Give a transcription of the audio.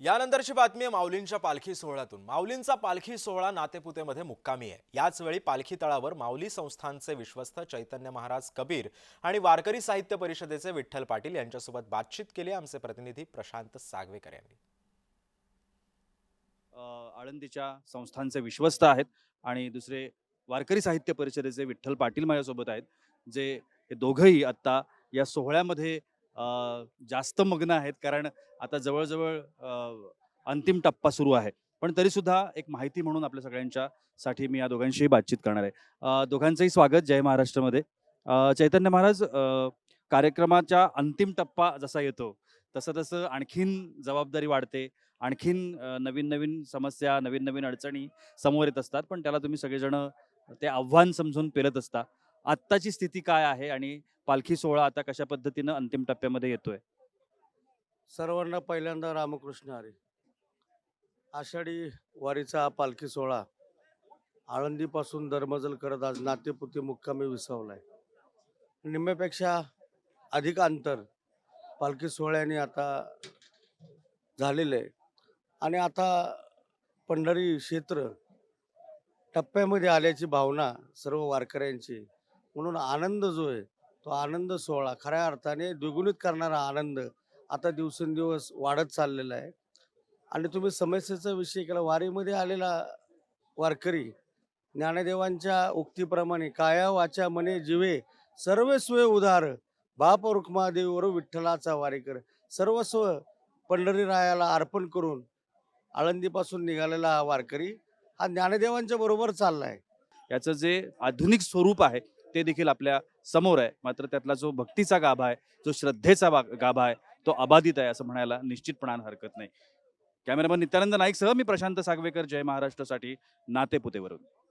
यानंतरची बातमी आहे माऊलींच्या पालखी सोहळ्यातून. माऊलींचा पालखी सोहळा नातेपुतेमध्ये मुक्कामी आहे. याच वेळी पालखी तळावर माऊली संस्थानचे विश्वस्त चैतन्य महाराज कबीर आणि वारकरी साहित्य परिषदेचे विठ्ठल पाटील यांच्यासोबत बातचीत केली आमचे प्रतिनिधी प्रशांत सागवेकर यांनी. आळंदीच्या संस्थांचे विश्वस्त आहेत आणि दुसरे वारकरी साहित्य परिषदेचे विठ्ठल पाटील माझ्यासोबत आहेत जे हे दोघंही आत्ता या सोहळ्यामध्ये जास्त मग्न आहेत कारण आता जवळजवळ अंतिम टप्पा सुरू आहे. पण तरीसुद्धा एक माहिती म्हणून आपल्या सगळ्यांच्या साठी मी या दोघांशीही बातचीत करणार आहे. दोघांचंही स्वागत जय महाराष्ट्रामध्ये. चैतन्य महाराज कार्यक्रमाच्या अंतिम टप्पा जसा येतो तसं तसं आणखीन जबाबदारी वाढते. आणखीन नवीन नवीन समस्या नवीन नवीन अडचणी समोर येत असतात. पण त्याला तुम्ही सगळेजण ते आव्हान समजून पेलत असता. आत्ताची स्थिती काय आहे आणि पालखी सोहळा आता कशा पद्धतीनं अंतिम टप्प्यामध्ये येतोय? सर्वांना पहिल्यांदा रामकृष्ण हरी. आषाढी वारीचा हा पालखी सोहळा आळंदीपासून धर्मजल करत आज नातेपुते मुक्कामी विसावलाय. निम्म्यापेक्षा अधिक अंतर पालखी सोहळ्याने आता झालेलं आहे. आणि आता पंढरी क्षेत्र टप्प्यामध्ये आल्याची भावना सर्व वारकऱ्यांची म्हणून आनंद जो आहे तो आनंद सोहळा खऱ्या अर्थाने द्विगुणित करणारा आनंद आता दिवसेंदिवस वाढत चाललेला आहे. आणि तुम्ही समस्येचा विषय केला वारीमध्ये आलेला वारकरी ज्ञानदेवांच्या उक्तीप्रमाणे काया वाचा मने जिवे सर्वस्व उदार बाप रुक्मादेवीवर विठ्ठलाचा वारीकर सर्वस्व पंढरीरायाला अर्पण करून आळंदीपासून निघालेला हा वारकरी हा ज्ञानदेवांच्या बरोबर चालला आहे याचं जे आधुनिक स्वरूप आहे ते देखील आपल्यासमोर आहे. मात्र त्यातला जो भक्तीचा गाभा आहे जो श्रद्धेचा गाभा आहे तो अबाधित आहे असं म्हणायला निश्चितपणानं हरकत नाही. कॅमेरामन नित्यानंद नाईक सह मी प्रशांत सागवेकर जय महाराष्ट्रासाठी नातेपुतेवरून.